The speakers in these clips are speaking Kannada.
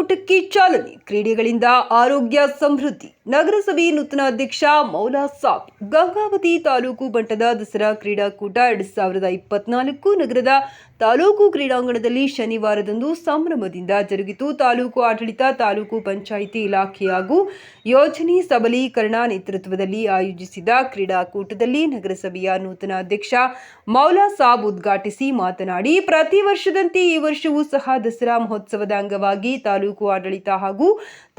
ಕ್ರೀಡಾಕೂಟಕ್ಕೆ ಚಾಲನೆ. ಕ್ರೀಡೆಗಳಿಂದ ಆರೋಗ್ಯ ಸಮೃದ್ಧಿ. ನಗರಸಭೆ ನೂತನ ಅಧ್ಯಕ್ಷ ಮೌಲಾ ಸಾಬ್, ಗಂಗಾವತಿ ತಾಲೂಕು ಮಟ್ಟದ ದಸರಾ ಕ್ರೀಡಾಕೂಟ ಎರಡು ಸಾವಿರದ ಇಪ್ಪತ್ನಾಲ್ಕು ನಗರದ ತಾಲೂಕು ಕ್ರೀಡಾಂಗಣದಲ್ಲಿ ಶನಿವಾರದಂದು ಸಂಭ್ರಮದಿಂದ ಜರುಗಿತು. ತಾಲೂಕು ಆಡಳಿತ, ತಾಲೂಕು ಪಂಚಾಯಿತಿ ಇಲಾಖೆ ಹಾಗೂ ಯೋಜನೆ ಸಬಲೀಕರಣ ನೇತೃತ್ವದಲ್ಲಿ ಆಯೋಜಿಸಿದ ಕ್ರೀಡಾಕೂಟದಲ್ಲಿ ನಗರಸಭೆಯ ನೂತನ ಅಧ್ಯಕ್ಷ ಮೌಲಾ ಸಾಬ್ ಉದ್ಘಾಟಿಸಿ ಮಾತನಾಡಿ, ಪ್ರತಿ ವರ್ಷದಂತೆ ಈ ವರ್ಷವೂ ಸಹ ದಸರಾ ಮಹೋತ್ಸವದ ಅಂಗವಾಗಿ ತಾಲೂಕು ಆಡಳಿತ ಹಾಗೂ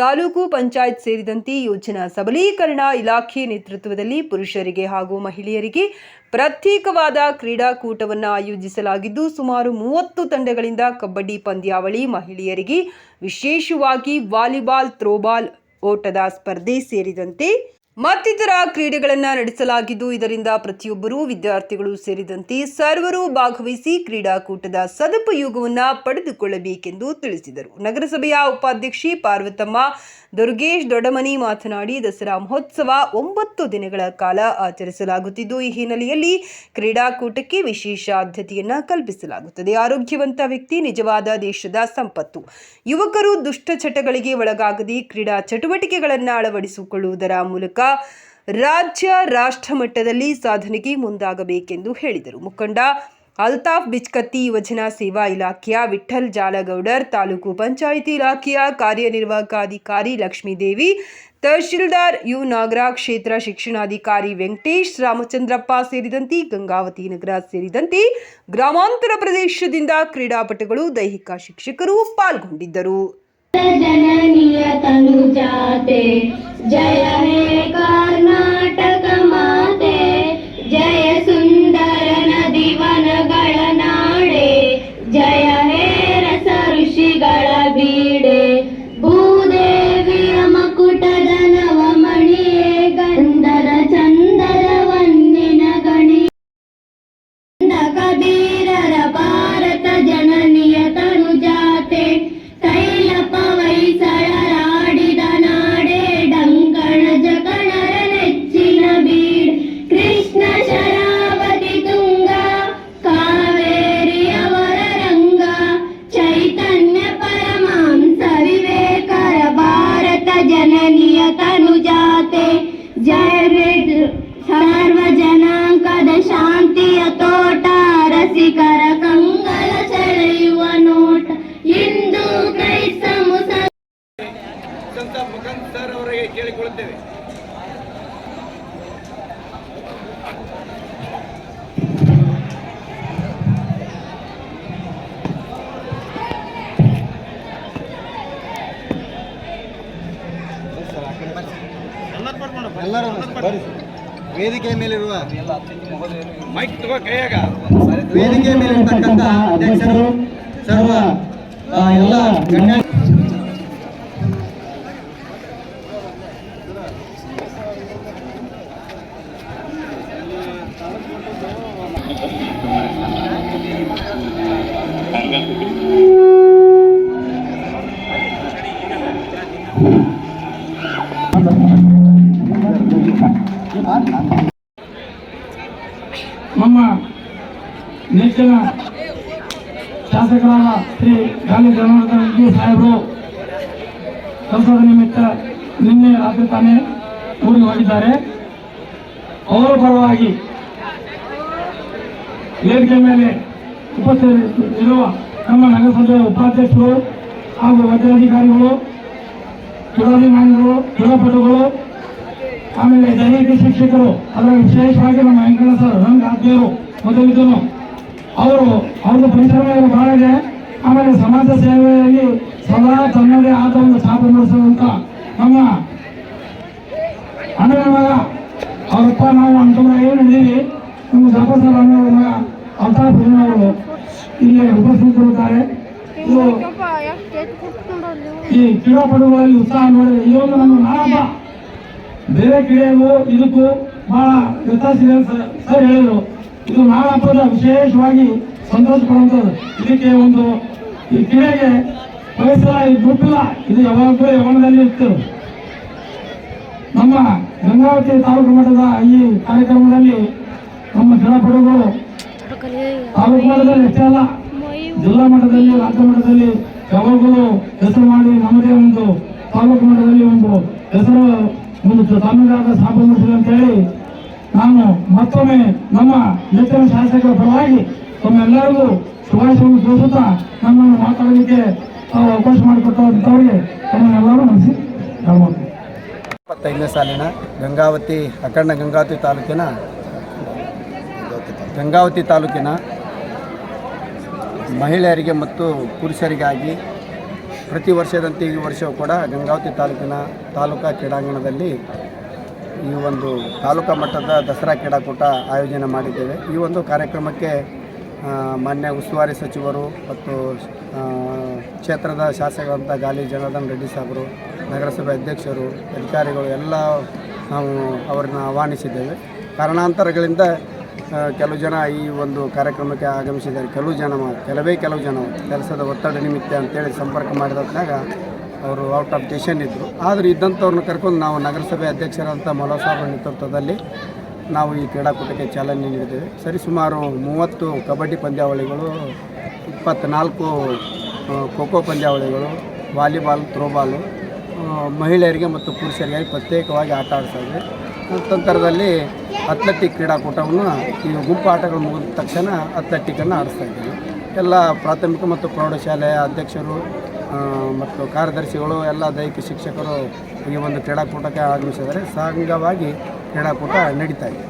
ತಾಲೂಕು ಪಂಚಾಯತ್ ಸೇರಿದಂತೆ ಯೋಜನಾ ಸಬಲೀಕರಣ ಇಲಾಖೆ ನೇತೃತ್ವದಲ್ಲಿ ಪುರುಷರಿಗೆ ಹಾಗೂ ಮಹಿಳೆಯರಿಗೆ ಪ್ರತ್ಯೇಕವಾದ ಕ್ರೀಡಾಕೂಟವನ್ನು ಆಯೋಜಿಸಲಾಗಿದ್ದು, ಸುಮಾರು ಮೂವತ್ತು ತಂಡಗಳಿಂದ ಕಬಡ್ಡಿ ಪಂದ್ಯಾವಳಿ ಮಹಿಳೆಯರಿಗೆ ವಿಶೇಷವಾಗಿ ವಾಲಿಬಾಲ್ ಥ್ರೋಬಾಲ್ ಓಟದ ಸ್ಪರ್ಧೆ ಸೇರಿದಂತೆ ಮತ್ತಿತರ ಕ್ರೀಡೆಗಳನ್ನು ನಡೆಸಲಾಗಿದ್ದು, ಇದರಿಂದ ಪ್ರತಿಯೊಬ್ಬರೂ ವಿದ್ಯಾರ್ಥಿಗಳು ಸೇರಿದಂತೆ ಸರ್ವರು ಭಾಗವಹಿಸಿ ಕ್ರೀಡಾಕೂಟದ ಸದುಪಯೋಗವನ್ನು ಪಡೆದುಕೊಳ್ಳಬೇಕೆಂದು ತಿಳಿಸಿದರು. ನಗರಸಭೆಯ ಉಪಾಧ್ಯಕ್ಷೆ ಪಾರ್ವತಮ್ಮ, ದುರ್ಗೇಶ್ ದೊಡ್ಡಮನಿ ಮಾತನಾಡಿ, ದಸರಾ ಮಹೋತ್ಸವ ಒಂಬತ್ತು ದಿನಗಳ ಕಾಲ ಆಚರಿಸಲಾಗುತ್ತಿದ್ದು, ಈ ಹಿನ್ನೆಲೆಯಲ್ಲಿ ಕ್ರೀಡಾಕೂಟಕ್ಕೆ ವಿಶೇಷ ಆದ್ಯತೆಯನ್ನು ಕಲ್ಪಿಸಲಾಗುತ್ತದೆ. ಆರೋಗ್ಯವಂತ ವ್ಯಕ್ತಿ, ನಿಜವಾದ ದೇಶದ ಸಂಪತ್ತು. ಯುವಕರು ದುಷ್ಟ ಚಟಗಳಿಗೆ ಒಳಗಾಗದೆ ಕ್ರೀಡಾ ಚಟುವಟಿಕೆಗಳನ್ನು ಅಳವಡಿಸಿಕೊಳ್ಳುವುದರ ಮೂಲಕ ರಾಜ್ಯ ರಾಷ್ಟ್ರ ಮಟ್ಟದಲ್ಲಿ ಸಾಧನೆಗೆ ಮುಂದಾಗಬೇಕೆಂದು ಹೇಳಿದರು. ಮುಖಂಡ ಅಲ್ತಾಫ್ ಬಿಚ್ಕತ್ತಿ, ಯುವಜನಾ ಸೇವಾ ಇಲಾಖೆಯ ವಿಠಲ್ ಜಾಲಗೌಡರ್, ತಾಲೂಕು ಪಂಚಾಯಿತಿ ಇಲಾಖೆಯ ಕಾರ್ಯನಿರ್ವಾಹಕ ಅಧಿಕಾರಿ ಲಕ್ಷ್ಮೀದೇವಿ, ತಹಶೀಲ್ದಾರ್ ಯು ನಾಗರ ಕ್ಷೇತ್ರ ಶಿಕ್ಷಣಾಧಿಕಾರಿ ವೆಂಕಟೇಶ್, ರಾಮಚಂದ್ರಪ್ಪ ಸೇರಿದಂತೆ ಗಂಗಾವತಿ ನಗರ ಸೇರಿದಂತೆ ಗ್ರಾಮಾಂತರ ಪ್ರದೇಶದಿಂದ ಕ್ರೀಡಾಪಟುಗಳು, ದೈಹಿಕ ಶಿಕ್ಷಕರು ಪಾಲ್ಗೊಂಡಿದ್ದರು. जननीय तनु जाते। जय हे कर्नाटक। ಜಯ ವೇದ ಸರ್ವ ಜನಾಂಗದ ಶಾಂತಿಯ ತೋಟ. ರಸಿಕರ ಕಂಗಳ ಸೆಳೆಯುವ ನೋಟ. ಇಂದು ಕ್ರೈಸ್ತ ಮುಸಲ್ ಸಂತ ಅವರಿಗೆ ಕೇಳಿಕೊಳ್ಳುತ್ತೇವೆ. ಎಲ್ಲರೂ ಬರ್ರಿ ವೇದಿಕೆ ಮೇಲಿರುವ ಮೈಕ್ ತಗೋ ಕೈಯಾಗ. ವೇದಿಕೆ ಮೇಲಿರ್ತಕ್ಕಂಥ ಅಧ್ಯಕ್ಷರು ಸರ್ವ ಎಲ್ಲ ಗಣ್ಯ ನಮ್ಮ ನೆಚ್ಚಿನ ಶಾಸಕರಾದ ಶ್ರೀ ಗಾಲಿ ಜನಾರ್ದನ ರೆಡ್ಡಿ ಸಾಹೇಬರು. ಸಂಸದ ನಿಮಿತ್ತ ನಿನ್ನೆ ರಾತ್ರಿ ತಾನೇ ಊರಿಗೆ ಹೋಗಿದ್ದಾರೆ. ಅವರ ಪರವಾಗಿ ವೇದಿಕೆ ಮೇಲೆ ಉಪಸ್ಥಿತರಿರುವ ನಮ್ಮ ನಗರಸಭೆಯ ಉಪಾಧ್ಯಕ್ಷರು ಹಾಗೂ ವೈದ್ಯಾಧಿಕಾರಿಗಳು ಕ್ರೀಡಾಭಿಮಾನಿಗಳು ಕ್ರೀಡಾಪಟುಗಳು, ಆಮೇಲೆ ದೈಹಿಕ ಶಿಕ್ಷಕರು ಅದರ ವಿಶೇಷವಾಗಿ ನಮ್ಮ ವೆಂಕಟ ಸರ್ ರಂಗ ಆದ್ಯರು ಮೊದಲಿದ್ದನು ಅವರು ಅವರು ಪರಿಶ್ರಮ ಇದೆ. ಆಮೇಲೆ ಸಮಾಜ ಸೇವೆಯಲ್ಲಿ ಸದಾ ತನ್ನದೇ ಆದ ಒಂದು ಸಾಧನೆ ನಡೆಸುವಂತ ನಮ್ಮ ಅಣ್ಣನ ಮಗ ಅವರಪ್ಪ ನಾವು ಅಂತಂದ್ರೆ ಏನು ಇದ್ದೀವಿ ನಮ್ಮ ಜಫರ್ ಸರ್ ಅನ್ನೋ ಮಗ ಅಲ್ತಾಫ್ ಅವರು ಇಲ್ಲಿ ಉಪಸ್ಥಿತರಿದ್ದಾರೆ. ಇದು ಈ ಕ್ರೀಡಾಪಟುಗಳಲ್ಲಿ ಉತ್ಸಾಹ ನೋಡಿ ಈ ಒಂದು ನಮ್ಮ ನಾಡಹಬ್ಬ ಬೇರೆ ಕ್ರೀಡೆಗೂ ಇದಕ್ಕೂ ಬಹಳ ವ್ಯತ್ಯಾಸ ಇದೆ ಸರ್ ಹೇಳಿದ್ರು. ಇದು ಹಬ್ಬದ ವಿಶೇಷವಾಗಿ ಸಂತೋಷ ಪಡುವಂಥದ್ದು ಇದಕ್ಕೆ ಒಂದು ಈ ಕ್ರೀಡೆಗೆ ವಯಸ್ಸಲ್ಲ ಇದು ದುಡ್ಡಿಲ್ಲ ಇದು ಯಾವಾಗಲೂ ಯವನದಲ್ಲಿ ಇತ್ತು. ನಮ್ಮ ಗಂಗಾವತಿ ತಾಲೂಕು ಮಟ್ಟದ ಈ ಕಾರ್ಯಕ್ರಮದಲ್ಲಿ ನಮ್ಮ ಜನಪಡುಗಳು ತಾಲೂಕು ಮಟ್ಟದಲ್ಲಿ ಅಷ್ಟೇ ಅಲ್ಲ, ಜಿಲ್ಲಾ ಮಟ್ಟದಲ್ಲಿ, ರಾಜ್ಯ ಮಟ್ಟದಲ್ಲಿ ಯಾವಾಗಲೂ ಹೆಸರು ಮಾಡಿ ನಮ್ಮದೇ ಒಂದು ತಾಲೂಕು ಮಟ್ಟದಲ್ಲಿ ಒಂದು ಹೆಸರು, ಒಂದು ತಮಿಳುನಾಡ ಸ್ಥಾಪನೆ ಅಂತೇಳಿ ನಾನು ಮತ್ತೊಮ್ಮೆ ನಮ್ಮ ನೂತನ ಶಾಸಕರ ಪರವಾಗಿ ತಮ್ಮೆಲ್ಲರಿಗೂ ಶುಭಾಶಯವನ್ನು ತಿಳಿಸುತ್ತಾ ನಮ್ಮನ್ನು ಮಾತಾಡಲಿಕ್ಕೆ ಅವಕಾಶ ಮಾಡಿಕೊಟ್ಟಂಥವ್ರಿಗೆ ತಮ್ಮನ್ನೆಲ್ಲರೂ ಮನಸ್ಸಿ ಇಪ್ಪತ್ತೈದನೇ ಸಾಲಿನ ಗಂಗಾವತಿ ಅಖಂಡ ಗಂಗಾವತಿ ತಾಲೂಕಿನ ಗಂಗಾವತಿ ತಾಲೂಕಿನ ಮಹಿಳೆಯರಿಗೆ ಮತ್ತು ಪುರುಷರಿಗಾಗಿ ಪ್ರತಿ ವರ್ಷದಂತೆ ಈ ವರ್ಷವೂ ಕೂಡ ಗಂಗಾವತಿ ತಾಲೂಕಿನ ತಾಲೂಕಾ ಕ್ರೀಡಾಂಗಣದಲ್ಲಿ ಈ ಒಂದು ತಾಲೂಕಾ ಮಟ್ಟದ ದಸರಾ ಕ್ರೀಡಾಕೂಟ ಆಯೋಜನೆ ಮಾಡಿದ್ದೇವೆ. ಈ ಒಂದು ಕಾರ್ಯಕ್ರಮಕ್ಕೆ ಮಾನ್ಯ ಉಸ್ತುವಾರಿ ಸಚಿವರು ಮತ್ತು ಕ್ಷೇತ್ರದ ಶಾಸಕರಂಥ ಗಾಲಿ ಜನಾರ್ದನ್ ರೆಡ್ಡಿ ಸಾಹೇಬರು ನಗರಸಭೆ ಅಧ್ಯಕ್ಷರು, ಅಧಿಕಾರಿಗಳು ಎಲ್ಲ ನಾವು ಅವರನ್ನ ಆಹ್ವಾನಿಸಿದ್ದೇವೆ. ಕಾರಣಾಂತರಗಳಿಂದ ಕೆಲವು ಜನ ಈ ಒಂದು ಕಾರ್ಯಕ್ರಮಕ್ಕೆ ಆಗಮಿಸಿದ್ದಾರೆ. ಕೆಲವು ಜನ ಕೆಲವೇ ಕೆಲವು ಜನ ಕೆಲಸದ ಒತ್ತಡ ನಿಮಿತ್ತ ಅಂತೇಳಿ ಸಂಪರ್ಕ ಮಾಡಿದಾಗ ಅವರು ಔಟ್ ಆಫ್ ಸ್ಟೇಷನ್ ಇದ್ದರು ಆದರೂ ಇದ್ದಂಥವ್ರನ್ನ ಕರ್ಕೊಂಡು ನಾವು ನಗರಸಭೆ ಅಧ್ಯಕ್ಷರಂಥ ಮೌಲಾ ಸಾಹೇಬರ ನೇತೃತ್ವದಲ್ಲಿ ನಾವು ಈ ಕ್ರೀಡಾಕೂಟಕ್ಕೆ ಚಾಲನೆ ನೀಡಿದ್ದೇವೆ. ಸರಿ, ಸುಮಾರು ಮೂವತ್ತು ಕಬಡ್ಡಿ ಪಂದ್ಯಾವಳಿಗಳು ಇಪ್ಪತ್ತ್ನಾಲ್ಕು ಖೋ ಪಂದ್ಯಾವಳಿಗಳು, ವಾಲಿಬಾಲ್ ಥ್ರೋಬಾಲು ಮಹಿಳೆಯರಿಗೆ ಮತ್ತು ಪುರುಷರಿಗೆ ಪ್ರತ್ಯೇಕವಾಗಿ ಆಟ ಆಡಿಸಿದ್ವಿ ನಂತರದಲ್ಲಿ ಅಥ್ಲೆಟಿಕ್ ಕ್ರೀಡಾಕೂಟವನ್ನು ಈ ಗುಂಪು ಆಟಗಳು ಮುಗಿದ ತಕ್ಷಣ ಅಥ್ಲೆಟಿಕನ್ನು ಆಡಿಸ್ತಾ ಇದ್ದೀವಿ. ಎಲ್ಲ ಪ್ರಾಥಮಿಕ ಮತ್ತು ಪ್ರೌಢಶಾಲೆಯ ಅಧ್ಯಕ್ಷರು ಮತ್ತು ಕಾರ್ಯದರ್ಶಿಗಳು ಎಲ್ಲ ದೈಹಿಕ ಶಿಕ್ಷಕರು ಈ ಒಂದು ಕ್ರೀಡಾಕೂಟಕ್ಕೆ ಆಗಮಿಸಿದರೆ ಸಂಘವಾಗಿ ಕ್ರೀಡಾಕೂಟ ನಡೀತಾ ಇದೆ.